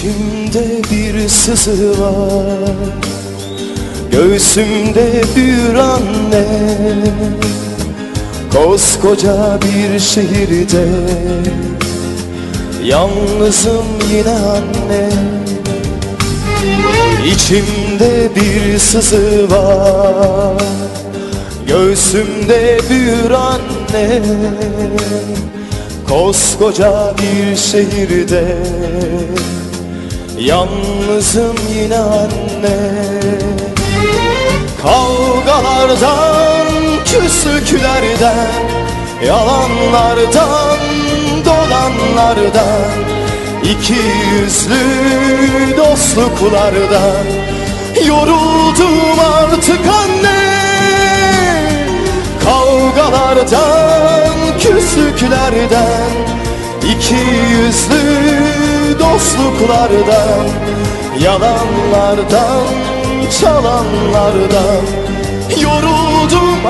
İçimde bir sızı var. Göğsümde bir anne. Koskoca bir şehirde. Yalnızım yine anne. İçimde bir sızı var. Göğsümde bir anne. Koskoca bir şehirde Yalnızım yine anne. Kavgalardan, küslüklerden Yalanlardan, dolanlardan iki yüzlü dostluklardan Yoruldum artık anne. Kavgalardan, küslüklerden iki yüzlü dostluklardan Yalanlardan, çalanlardan Yoruldum